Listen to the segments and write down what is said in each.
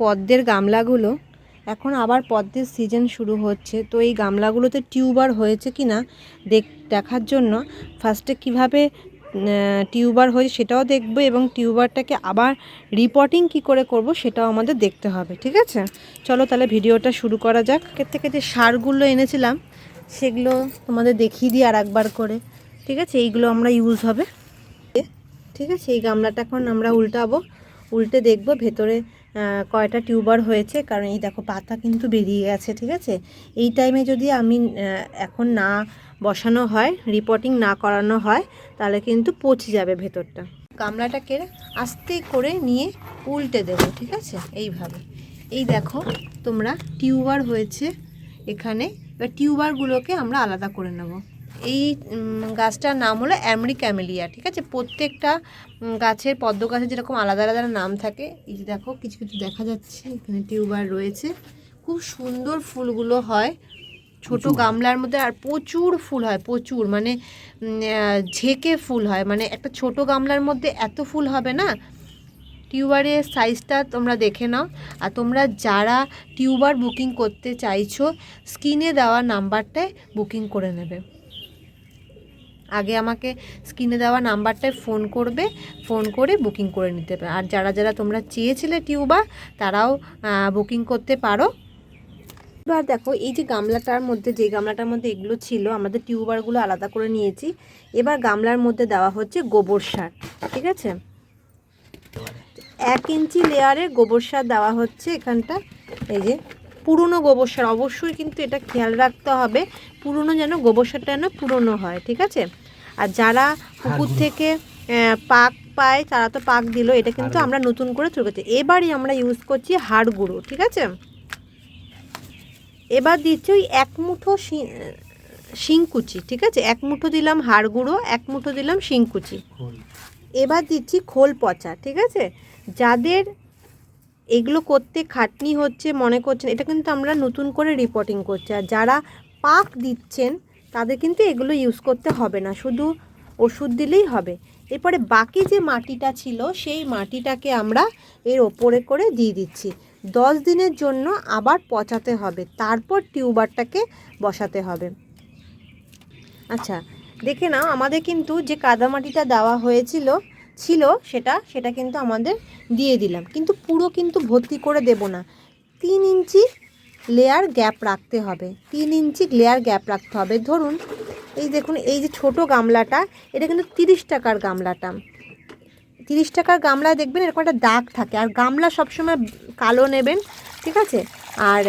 পদ্মের গামলাগুলো, এখন আবার পদ্মের সিজন শুরু হচ্ছে। তো এই গামলাগুলোতে টিউবার হয়েছে কি না, দেখ, দেখার জন্য ফার্স্টে কীভাবে টিউবার হয়েছে সেটাও দেখব এবং টিউবারটাকে আবার রিপোর্টিং কি করে করব সেটাও আমাদের দেখতে হবে, ঠিক আছে? চলো তাহলে ভিডিওটা শুরু করা যাক। এর থেকে যে সারগুলো এনেছিলাম, সেগুলো তোমাদের দেখিয়ে দিই আর একবার করে, ঠিক আছে? এইগুলো আমরা ইউজ হবে। ঠিক আছে? এই গামলাটা এখন আমরা উল্টাবো, উল্টে দেখব ভেতরে কয়টা টিউবার হয়েছে, কারণ এই দেখো পাতা কিন্তু বেরিয়ে গেছে, ঠিক আছে? এই টাইমে যদি আমি এখন না বসানো হয় রিপোর্টিং না করানো হয়, তাহলে কিন্তু পচে যাবে ভেতরটা। গামলাটাকে আস্তে করে নিয়ে উল্টে দেবো, ঠিক আছে? এইভাবে। এই দেখো, তোমরা টিউবার হয়েছে এখানে, এবার টিউবারগুলোকে আমরা আলাদা করে নেব। এই গাছটার নাম হলো অ্যামরি ক্যামেলিয়া ঠিক আছে? প্রত্যেকটা গাছের পদ্ম গাছের যেরকম আলাদা আলাদা নাম থাকে এই যে দেখো কিছু কিছু দেখা যাচ্ছে এখানে টিউবার রয়েছে। খুব সুন্দর ফুলগুলো হয় ছোট গামলার মধ্যে আর প্রচুর ফুল হয় প্রচুর মানে ঝেঁকে ফুল হয় মানে একটা ছোট গামলার মধ্যে এত ফুল হবে না। টিউবারের সাইজটা তোমরা দেখে নাও আর তোমরা যারা টিউবার বুকিং করতে চাইছো স্ক্রিনে দেওয়া নাম্বারটায় বুকিং করে নেবে। আগে আমাকে স্ক্রিনে দেওয়া নাম্বারটায় ফোন করবে, ফোন করে বুকিং করে নিতে পারে। আর যারা যারা তোমরা চেয়েছিলে টিউবার, তারাও বুকিং করতে পারো। এবার দেখো, এই যে গামলাটার মধ্যে, যে গামলাটার মধ্যে এগুলো ছিল আমাদের টিউবারগুলো আলাদা করে নিয়েছি। এবার গামলার মধ্যে দেওয়া হচ্ছে গোবর সার, ঠিক আছে? এক ইঞ্চি লেয়ারে গোবর সার দেওয়া হচ্ছে এখানটা। এই যে পুরনো গোবর সার অবশ্যই কিন্তু এটা খেয়াল রাখতে হবে পুরনো যেন গোবর সারটা যেন পুরনো হয় ঠিক আছে? আর যারা পুকুর থেকে পাক পায় তারা তো পাক দিল এটা কিন্তু আমরা নতুন করে তৈরি করছি। এবারই আমরা ইউজ করছি হাড় গুঁড়ো ঠিক আছে? এবার দিচ্ছি ওই এক মুঠো শিংকুচি ঠিক আছে? এক মুঠো দিলাম হাড় গুঁড়ো এক মুঠো দিলাম শিংকুচি। এবার দিচ্ছি খোল পচা ঠিক আছে? যাদের এগুলো করতে খাটনি হচ্ছে, মনে করছেন, এটা কিন্তু আমরা নতুন করে রিপোর্টিং করছি। আর যারা পাক দিচ্ছেন, তাদের কিন্তু এগুলো ইউজ করতে হবে না, শুধু ওষুধ দিলেই হবে। এরপরে বাকি যে মাটিটা ছিল, সেই মাটিটাকে আমরা এর ওপরে করে দিয়ে দিচ্ছি। দশ দিনের জন্য আবার পচাতে হবে, তারপর টিউবারটাকে বসাতে হবে। আচ্ছা দেখে নাও, আমাদের কিন্তু যে কাদামাটিটা দেওয়া হয়েছিল ছিল সেটা সেটা কিন্তু আমাদের দিয়ে দিলাম। কিন্তু পুরো কিন্তু ভর্তি করে দেব না। তিন ইঞ্চি লেয়ার গ্যাপ রাখতে হবে। তিন ইঞ্চি লেয়ার গ্যাপ রাখতে হবে। ধরুন, এই দেখুন, এই যে ছোট গামলাটা, এটা কিন্তু তিরিশ টাকার গামলাটা। তিরিশ টাকার গামলায় দেখবেন এরকম একটা দাগ থাকে। আর গামলা সবসময় কালো নেবেন, ঠিক আছে? আর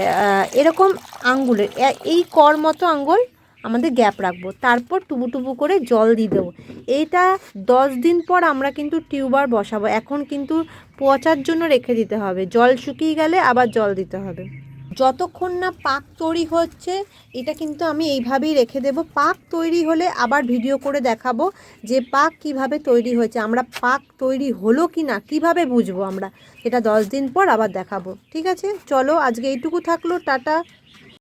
এরকম আঙ্গুলের এই কর মতো আঙ্গুল আমাদের গ্যাপ রাখব। তারপর টুবু টুবু করে জল দিয়ে দেবো। এইটা দশ দিন পর আমরা কিন্তু টিউবার বসাবো। এখন কিন্তু পচার জন্য রেখে দিতে হবে। জল শুকিয়ে গেলে আবার জল দিতে হবে। যতক্ষণ না পাক তৈরি হচ্ছে, এটা কিন্তু আমি এইভাবেই রেখে দেব। পাক তৈরি হলে আবার ভিডিও করে দেখাবো যে পাক কীভাবে তৈরি হয়েছে। আমরা পাক তৈরি হলো কি না, কীভাবে বুঝব আমরা? এটা দশ দিন পর আবার দেখাবো। ঠিক আছে? চলো, আজকে এইটুকু থাকল। টাটা।